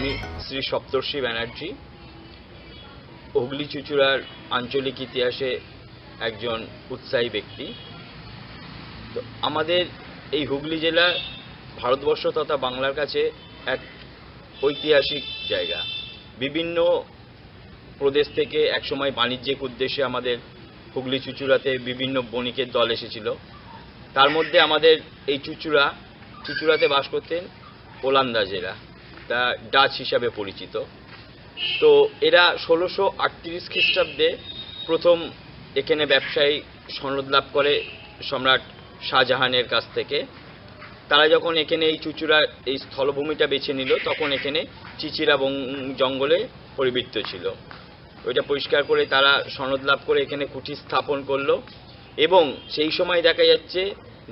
আমি শ্রী সপ্তর্ষি ব্যানার্জি। হুগলি চুচুড়ার আঞ্চলিক ইতিহাসে একজন উৎসাহী ব্যক্তি। তো আমাদের এই হুগলি জেলা ভারতবর্ষ তথা বাংলার কাছে এক ঐতিহাসিক জায়গা। বিভিন্ন প্রদেশ থেকে একসময় বাণিজ্যিক উদ্দেশ্যে আমাদের হুগলি চুচুড়াতে বিভিন্ন বণিকের দল এসেছিল। তার মধ্যে আমাদের এই চুচুড়া, চুচুড়াতে বাস করতেন ওলান্দাজেরা ডাচ হিসাবে পরিচিত। তো এরা ষোলোশো আটত্রিশ খ্রিস্টাব্দে প্রথম এখানে ব্যবসায়ী সনদ লাভ করে সম্রাট শাহজাহানের কাছ থেকে। তারা যখন এখানে এই চুচুড়া, এই স্থলভূমিটা বেছে নিল, তখন এখানে চিচিরা জঙ্গলে পরিবৃত্ত ছিল। ওইটা পরিষ্কার করে তারা সনদ লাভ করে এখানে কুঠি স্থাপন করল। এবং সেই সময় দেখা যাচ্ছে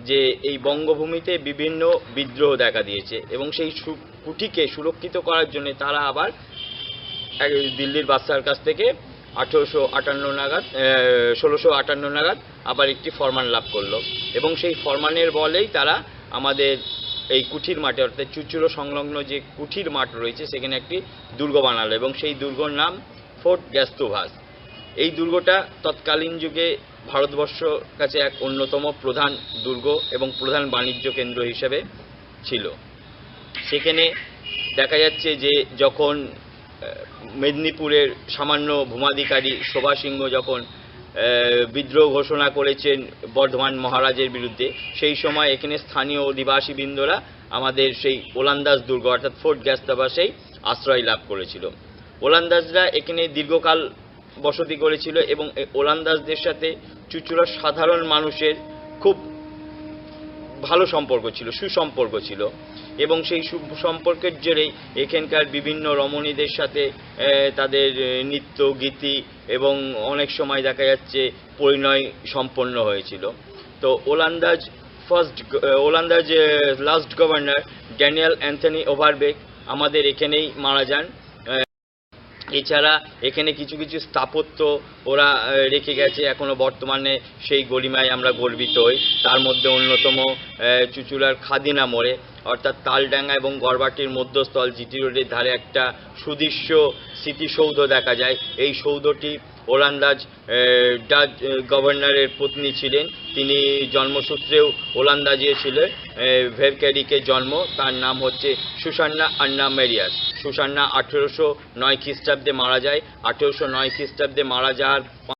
যে এই বঙ্গভূমিতে বিভিন্ন বিদ্রোহ দেখা দিয়েছে এবং সেই কুঠিকে সুরক্ষিত করার জন্য তারা আবার দিল্লির বাদশার কাছ থেকে আঠেরোশো আটান্ন নাগাদ ষোলোশো আটান্ন নাগাদ আবার একটি ফরমান লাভ করল। এবং সেই ফরমানের বলেই তারা আমাদের এই কুঠির মাঠে, অর্থাৎ চুচুড়ো সংলগ্ন যে কুঠির মাঠ রয়েছে, সেখানে একটি দুর্গ বানালো এবং সেই দুর্গর নাম ফোর্ট গ্যাস্তোভাস। এই দুর্গটা তৎকালীন যুগে ভারতবর্ষ কাছে এক অন্যতম প্রধান দুর্গ এবং প্রধান বাণিজ্য কেন্দ্র হিসেবে ছিল। সেখানে দেখা যাচ্ছে যে যখন মেদিনীপুরের সামান্য ভূমাধিকারী শোভা সিংহ যখন বিদ্রোহ ঘোষণা করেছেন বর্ধমান মহারাজের বিরুদ্ধে, সেই সময় এখানে স্থানীয় অধিবাসী বৃন্দরা আমাদের সেই ওলান্দাজ দুর্গ অর্থাৎ ফোর্ট গ্যাস্তাবাসেই আশ্রয় লাভ করেছিল। ওলান্দাজরা এখানে দীর্ঘকাল বসতি করেছিল এবং ওলান্দাজদের সাথে চুচুড়ার সাধারণ মানুষের খুব ভালো সম্পর্ক ছিল, সুসম্পর্ক ছিল এবং সেই সুসম্পর্কের জেরেই এখানকার বিভিন্ন রমণীদের সাথে তাদের নৃত্য, গীতি এবং অনেক সময় দেখা যাচ্ছে পরিণয় সম্পন্ন হয়েছিল। তো ওলান্দাজ first ওলান্দাজ last governor Daniel Anthony Overbeek আমাদের এখানেই মারা যান। এছাড়া এখানে কিছু কিছু স্থাপত্য ওরা রেখে গেছে। এখনও বর্তমানে সেই গরিমায় আমরা গর্বিত হই। তার মধ্যে অন্যতম আহ, চুচুড়ার খাদিনা মোড়ে অর্থাৎ তালডাঙ্গা এবং গড়বাটির মধ্যস্থল জিটি রোডের ধারে একটা সুদৃশ্য স্মৃতিসৌধ দেখা যায়। এই সৌধটি ওলান্দাজ ডাচ গভর্নরের পত্নী ছিলেন। তিনি জন্মসূত্রেও ওলান্দাজে ছিলেন। ভেরক্যারিকে জন্ম তার নাম হচ্ছে সুসান্না আন্না মেরিয়াস। সুসান্না আঠেরোশো নয় খ্রিস্টাব্দে মারা যায় আঠেরোশো নয় খ্রিস্টাব্দে মারা যাওয়ার